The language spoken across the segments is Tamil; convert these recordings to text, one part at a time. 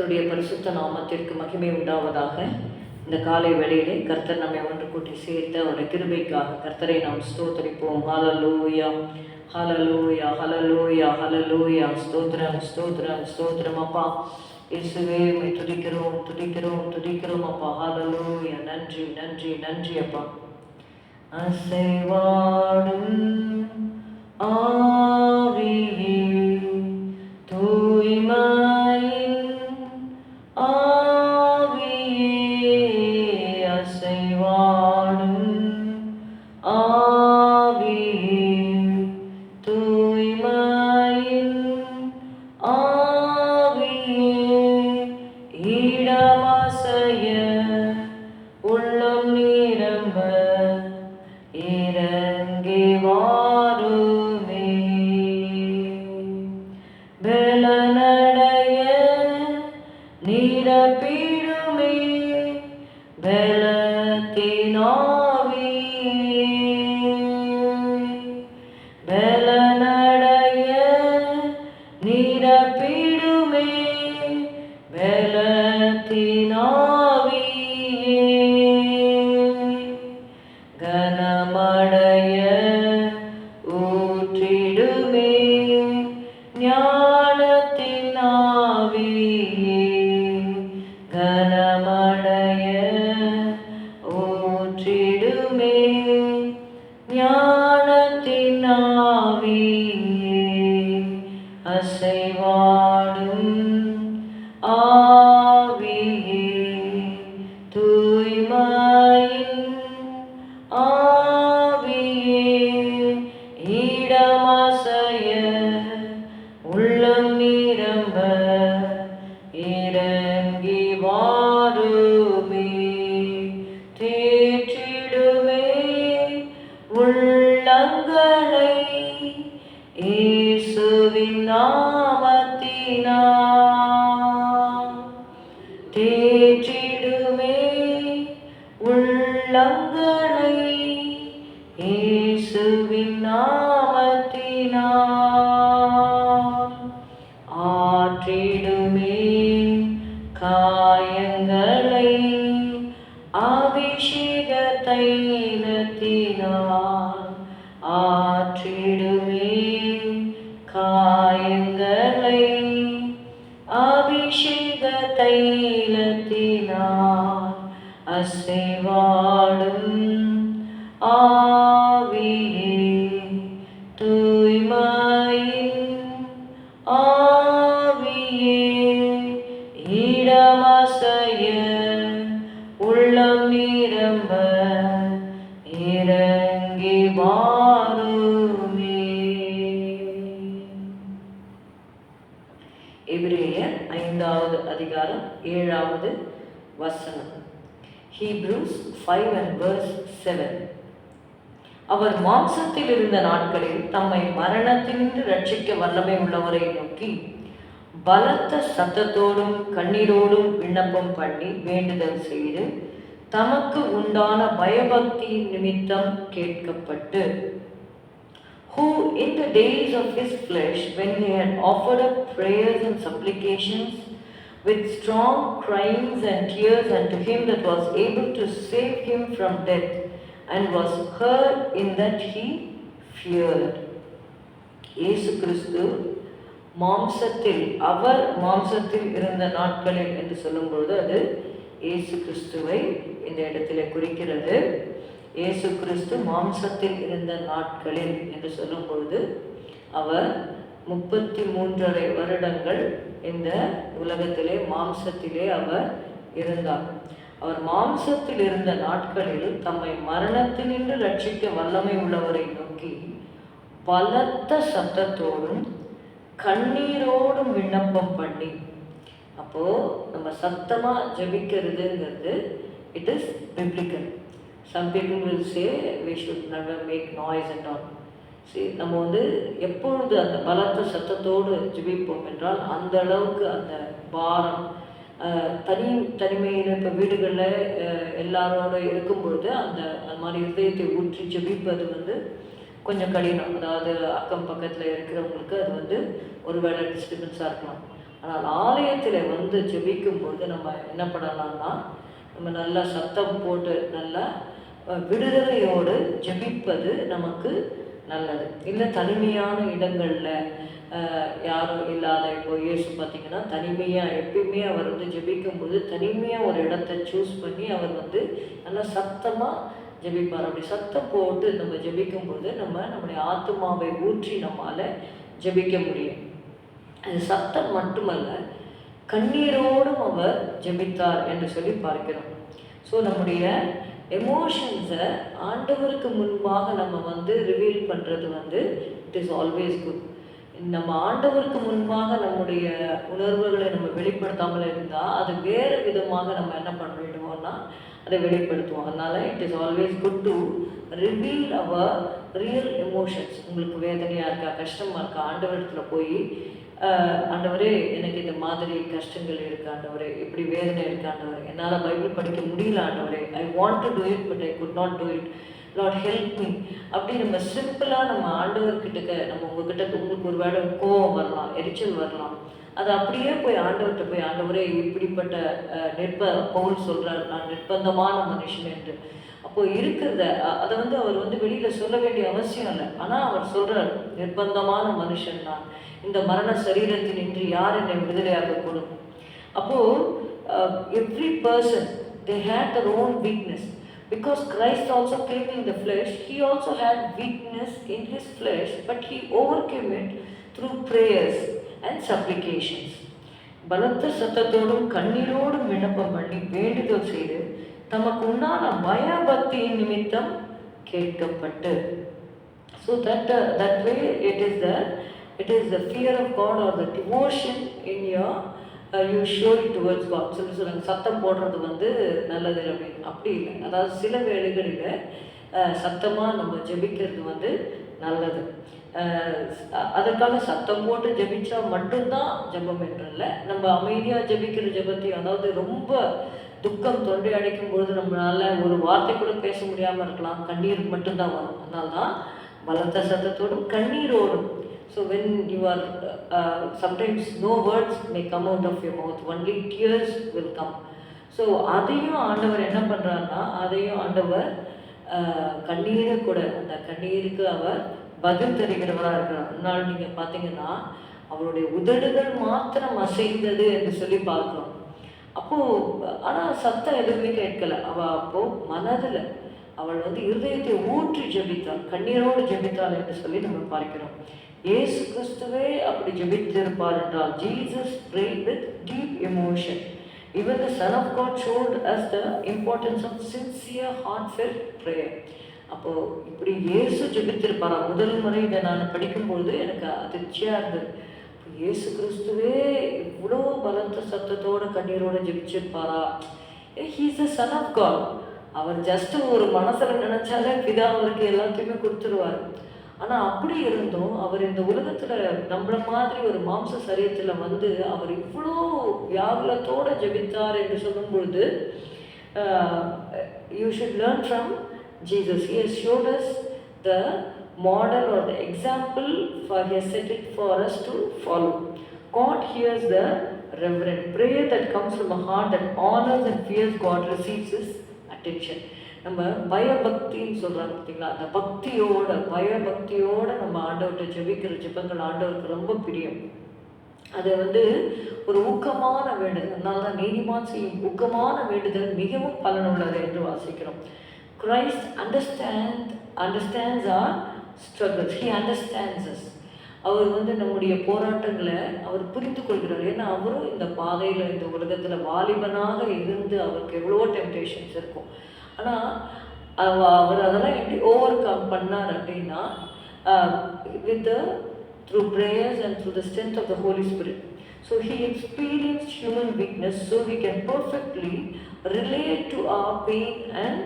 கர்த்தருடைய பரிசுத்த நாமத்திற்கு மகிமை உண்டாவதாக. இந்த காலை வேளையிலே கர்த்தர் நம்மை ஒன்று கூட்டி சேர்த்து அவருடைய கிருபைக்காக கர்த்தரை நாம் ஸ்தோத்தரிப்போம். ஹalleluya ஹலலூயா ஹலலூயா ஹலலூயா ஸ்தோத்ரம் ஸ்தோத்ரம் ஸ்தோத்திரம் அப்பா. இயேசுவே துடிக்கிறோம் துடிக்கிறோம் துடிக்கிறோம் அப்பா. ஹalleluya. நன்றி நன்றி நன்றி அப்பா. அசைவாடும் ஆவியே தூய்மா அசைவாடும் ஆவியின் தூய்மையின் ஆவியே இடமசைய உள்ளம் நிரம்ப இறங்கி வாருமே. அசைவாடும் ஆவியே மாற்றிடுமே காயங்களை அபிஷேக தைலத்தினால் ஆற்றிடுமே. காயங்களை அபிஷேக தைலத்தினால் அசைவாடும் ஆவியே. ஐந்தாவது அதிகாரம் ஏழாவது வசனம். Hebrews five and verse seven அவர் மாம்சத்தில் இருந்த நாட்களில் தம்மை மரணத்தினின்று ரட்சிக்க வல்லமை உள்ளவரை நோக்கி பலத்த சத்தத்தோடும் கண்ணீரோடும் விண்ணப்பம் பண்ணி வேண்டுதல் செய்து தமக்கு உண்டான பயபக்தி நிமித்தம் கேட்கப்பட்டு who in the days of his flesh, when he had offered up prayers and supplications with strong cryings and tears unto him that was able to save him from death, and was heard in that he feared. இயேசு கிறிஸ்து மாம்சத்தில் அவர் மாம்சத்தில் இருந்த நாட்களில் என்று சொல்லும்பொழுது அது இயேசு கிறிஸ்துவை இந்த இடத்துல குறிக்கிறது இயேசு கிறிஸ்து மாம்சத்தில் இருந்த நாட்களில் என்று சொல்லும் பொழுது அவர் முப்பத்தி மூன்றரை வருடங்கள் இந்த உலகத்திலே மாம்சத்திலே அவர் இருந்தார். அவர் மாம்சத்தில் இருந்த நாட்களில் தம்மை மரணத்தினின்று ரட்சிக்க வல்லமை உள்ளவரை நோக்கி பலத்த சத்தத்தோடும் கண்ணீரோடும் விண்ணப்பம் பண்ணி அப்போது நம்ம சத்தமாக ஜெபிக்கிறதுங்கிறது it is biblical some people will say we should never make noise and all சரி நம்ம வந்து எப்பொழுது அந்த பலத்த சத்தத்தோடு ஜெபிப்போம் என்றால் அந்த அளவுக்கு அந்த பாரம் தனி தனிமையில் இப்போ வீடுகளில் எல்லாரோட இருக்கும்பொழுது அந்த அந்த மாதிரி இதயத்தை ஊற்றி ஜெபிப்பது வந்து கொஞ்சம் கடினம். அதாவது அக்கம் பக்கத்தில் இருக்கிறவங்களுக்கு அது வந்து ஒரு வேளை டிஸ்டர்பன்ஸாக இருக்கலாம். ஆனால் ஆலயத்தில் வந்து ஜெபிக்கும் நம்ம என்ன பண்ணலாம்னா நம்ம நல்லா சத்தம் போட்டு நல்லா விடுதலையோடு ஜெபிப்பது நமக்கு நல்லது. இல்லை தனிமையான இடங்களில் யாரும் இல்லாத இப்போ இயேசு பார்த்தீங்கன்னா தனிமையாக எப்பயுமே அவர் வந்து ஜெபிக்கும்போது தனிமையாக ஒரு இடத்த சூஸ் பண்ணி அவர் வந்து நல்லா சத்தமாக ஜெபிப்பார். அப்படி சத்தம் போட்டு நம்ம ஜெபிக்கும்போது நம்ம நம்முடைய ஆத்மாவை ஊற்றி நம்மால் ஜெபிக்க முடியும். அது சத்தம் மட்டுமல்ல கண்ணீரோடும் அவர் ஜெபித்தார் என்று சொல்லி பார்க்கிறோம். ஸோ நம்முடைய எமோஷன்ஸை ஆண்டவருக்கு முன்பாக நம்ம வந்து ரிவீல் பண்ணுறது வந்து இட் இஸ் ஆல்வேஸ் குட் நம்ம ஆண்டவருக்கு முன்பாக நம்முடைய உணர்வுகளை நம்ம வெளிப்படுத்தாமல் இருந்தால் அது வேறு விதமாக நம்ம என்ன பண்ணிடுவோம்னா அதை வெளிப்படுத்துவோம். அதனால் it is always good to reveal our real emotions உங்களுக்கு வேதனையாக இருக்கா கஷ்டமாக இருக்கா ஆண்டவரத்தில் போய் ஆண்டவரே எனக்கு இந்த மாதிரி கஷ்டங்கள் இருக்கு ஆண்டவரே இப்படி வேதனை இருக்கு ஆண்டவரே. என்னால் பைபிள் படிக்க முடியல ஆண்டவரே. I want to do it but I could not do it Lord help me அப்படி நம்ம சிம்பிளாக நம்ம ஆண்டவர்கிட்ட நம்ம உங்ககிட்ட உங்களுக்கு ஒரு வேலை கோவம் வரலாம் எரிச்சல் வரலாம். அது அப்படியே போய் ஆண்டவர்கிட்ட போய் ஆண்டவரே இப்படிப்பட்ட நிர்ப பவுல் சொல்கிறார் நான் நிர்பந்தமான மனுஷன் என்று. அப்போது இருக்கிறத அதை வந்து அவர் வந்து வெளியில் சொல்ல வேண்டிய அவசியம் இல்லை. ஆனால் அவர் சொல்கிறார் நிர்பந்தமான மனுஷன் நான். இந்த மரண சரீரத்தில் இன்று யார் என்னை விடுதலையாகக்கூடும் அப்போது every person they had their own weakness because Christ also came in the flesh he also had weakness in his flesh but he overcame it through prayers and supplications பலத்த சத்தத்தோடும் கண்ணீரோடும் விண்ணப்பம் பண்ணி வேண்டுதல் செய்து தமக்கு உண்டான பயபக்தியின் நிமித்தம் கேட்கப்பட்டு. So that that way it is the it is the fear of God or the devotion in your you show towards God சொல்லி சொல்லுங்கள் சத்தம் போடுறது வந்து நல்லது அப்படின்னு. அப்படி இல்லை. அதாவது சில வேலைகளில் uh, சத்தமாக நம்ம ஜெபிக்கிறது வந்து நல்லது. அதற்காக சத்தம் போட்டு ஜபிச்சா மட்டும்தான் ஜெபம் என்றல்ல. நம்ம அமைதியாக ஜெபிக்கிற ஜெபத்தையும் அதாவது ரொம்ப துக்கம் தொண்டை அடைக்கும் பொழுது நம்மளால ஒரு வார்த்தை கூட பேச முடியாமல் இருக்கலாம். கண்ணீர் மட்டும்தான் வரும். அதனால தான் பலத்த சத்தத்தோடும் கண்ணீரோடும். So when you are sometimes no words may come out of your mouth only tears will come so அதையும் ஆண்டவர் என்ன பண்ணுறாருன்னா அதையும் ஆண்டவர் கண்ணீரை கூட அந்த கண்ணீருக்கு அவர் பதில் தருகிறவராக இருக்கிறார். அதனால் நீங்கள் பார்த்தீங்கன்னா அவருடைய உதடுகள் மாத்திரம் அசைந்தது என்று சொல்லி பார்க்குறோம். அப்போது ஆனால் சத்தம் எதுவுமே கேட்கலை. அவள் அப்போது மனதில் அவள் வந்து இருதயத்தை ஊற்றி ஜெபித்தாள். கண்ணீரோடு ஜெபித்தாள் என்று சொல்லி நம்ம பார்க்கிறோம். இயேசு கிறிஸ்துவே அப்படி ஜபித்திருப்பார் என்றால் Jesus pray with deep emotion even the son of god showed us the importance of sincere heartfelt prayer. அப்போ இப்படி இயேசு ஜெபித்திருப்பாரா? முதல் முறை இதை நான் படிக்கும்பொழுது எனக்கு அதிர்ச்சியாக இருந்தது. இயேசு கிறிஸ்துவே இவ்வளோ பலத்த சத்தத்தோட கண்ணீரோட ஜெபிச்சிருப்பாரா? He's a son of God our just ஒரு மனசில் நினைச்சாலே பிதா அவருக்கு எல்லாத்தையுமே கொடுத்துருவார். ஆனா அப்படி இருந்தும் அவர் இந்த உலகத்துல நம்மள மாதிரி ஒரு மாம்ச சரீரத்துல வந்து அவர் இவ்வளோ வியாகுலத்தோட ஜெபித்தார் என்று சொல்லும் பொழுது you should learn from Jesus he has showed us the model or the example for he has set it for us to follow god hears the reverent prayer that comes from a heart that honors and fears god receives his attention நம்ம பயபக்தின்னு சொல்கிறாங்க பார்த்தீங்களா? அந்த பக்தியோட பயபக்தியோட நம்ம ஆண்டவர்கிட்ட ஜெபிக்கிற ஜெபங்கள் ஆண்டவருக்கு ரொம்ப பிரியம். அது வந்து ஒரு ஊக்கமான வேண்டுதல். அதனால தான் நீதிமான் செய்யும் ஊக்கமான வேண்டுதல் மிகவும் பலனுள்ளது என்று வாசிக்கிறோம். Christ understand understands our struggles he understands அவர் வந்து நம்முடைய போராட்டங்களை அவர் புரிந்து கொள்கிறார். ஏன்னா அவரும் இந்த பாதையில் இந்த உலகத்தில் வாலிபனாக இருந்து அவருக்கு எவ்வளோ டெம்டேஷன்ஸ் இருக்கும். ஆனால் அவர் அதெல்லாம் எப்படி ஓவர் கம் பண்ணார் அப்படின்னா with the through prayers and through the strength of the Holy Spirit so he experience human weakness so we can perfectly relate to our pain and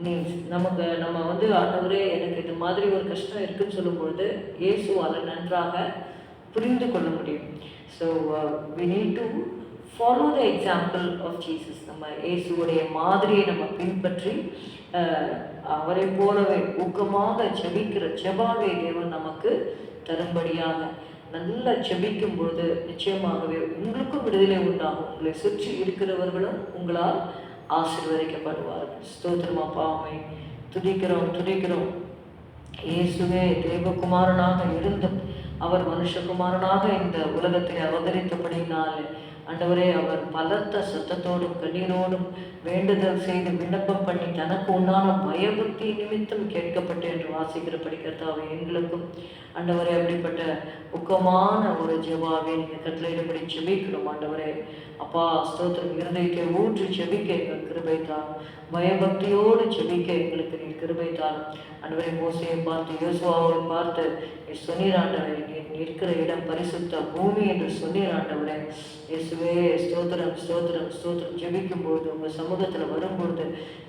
needs நமக்கு நம்ம வந்து ஆண்டவரே எனக்கு இது மாதிரி ஒரு கஷ்டம் இருக்குன்னு சொல்லும்பொழுது இயேசுவால் நன்றாக புரிந்து கொள்ள முடியும் so we need to follow the example of Jesus நம்ம இயேசுவோடைய மாதிரியை நம்ம பின்பற்றி அவரை போலவே ஊக்கமாக ஜெபிக்கிற ஜெபாவை தேவன் நமக்கு தரும்படியாக நல்லா செபிக்கும் பொழுது நிச்சயமாகவே உங்களுக்கும் விடுதலை உண்டாகும். உங்களை சுற்றி இருக்கிறவர்களும் உங்களால் ஆசீர்வதிக்கப்படுவார்கள். ஸ்தோத்திரமா அப்பா துடிக்கிறோம் துடிக்கிறோம் இயேசுவே தேவகுமாரனாக இருந்தும் அவர் மனுஷகுமாரனாக இந்த உலகத்தை அவதரித்தபடினாலே ஆண்டவரே அவர் பலத்த சத்தத்தோடும் கண்ணீரோடும் வேண்டுதல் செய்து விண்ணப்பம் பண்ணி தனக்கு உண்டான பயபக்தி நிமித்தம் கேட்கப்பட்டு என்று வாசிக்கிற படிக்கிறதாவை எங்களுக்கும் ஆண்டவரே அப்படிப்பட்ட உக்கமான ஒரு ஜெபாவை நீங்கள் கட்டளையிடபடி செபிக்கணும் ஆண்டவரே. அப்பா ஸ்தோத்திரம் இருதயத்தை ஊற்றி செபிக்க எங்கள் கிருபைத்தார் பயபக்தியோடு செபிக்க எங்களுக்கு நீ கிருபைத்தார் தாரும். ஆண்டவரை மோசையை பார்த்து யோசுவாவை பார்த்து நீ சொன்னீர் ஆண்டவரே நீ நிற்கிற இடம் பரிசுத்த பூமி என்று சொன்னீர் ஆண்டவரே. இயேசுவே ஸ்தோத்திரம் ஸ்தோத்திரம் ஸ்தோத்திரம். ஜெபிக்கும் பொழுது உங்கள் சமூகத்தில் வரும்பொழுது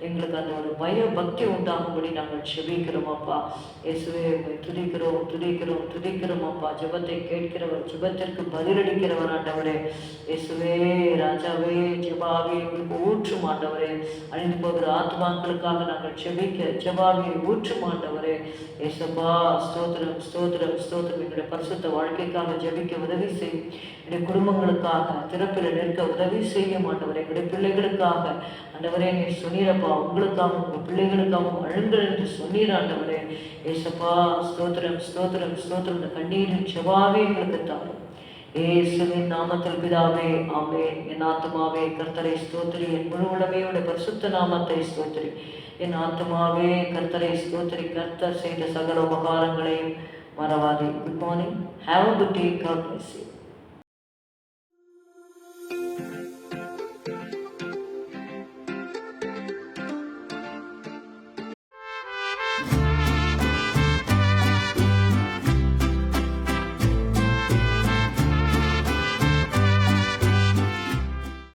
எங்களுக்கு அந்த ஒரு பய பக்தி உண்டாகும்படி நாங்கள் ஜெபிக்கிறோம் அப்பா. இயேசுவே துதிக்கிறோம் துதிக்கிறோம் துதிக்கிறோம் அப்பா. ஜெபத்தை கேட்கிறவர் ஜெபத்திற்கு பதிலளிக்கிறவர் ஆண்டவரே. இயேசுவே ராஜாவே ஜெபாவே எங்களுக்கு ஊற்றும் ஆண்டவரே. அழிந்து போகிற ஆத்மாக்களுக்காக நாங்கள் செபிக்க ஜெபாவை ஊற்றும் ஆண்டவரே. ஏசப்பா ஸ்தோத்திரம் ஸ்தோத்திரம் ஸ்தோத்திரம். எங்களுடைய பரிசுத்த வாழ்க்கைக்காக ஜெபிக்க உதவி செய்யும் என்னுடைய குடும்பங்களுக்காக திறப்பில் நிற்க உதவி செய்ய மாட்டவர் எங்களுடைய பிள்ளைகளுக்காக. ஆண்டவரே நீ சொன்னீரப்பா உங்களுக்காகவும் உங்கள் பிள்ளைகளுக்காகவும் அழுங்கள் என்று சொன்னீர் ஆண்டவரே. ஏசப்பா ஸ்தோத்திரம் ஸ்தோத்திரம் ஸ்தோத்திரம். இந்த கண்ணீரின் செவாவே எங்களுக்கு தாரும். ஏசுவின் நாமத்தில் பிதாவே ஆமே என் ஆத்மாவே கர்த்தரை ஸ்தோத்திரி. என் முழு உலகையோட பரிசுத்த நாமத்தை ஸ்தோத்திரி. என் ஆத்மாவே கர்த்தரை ஸ்தோத்திரி. கர்த்தர் செய்த சகல உபகாரங்களையும் மறவாதே. Good morning have a good day God bless you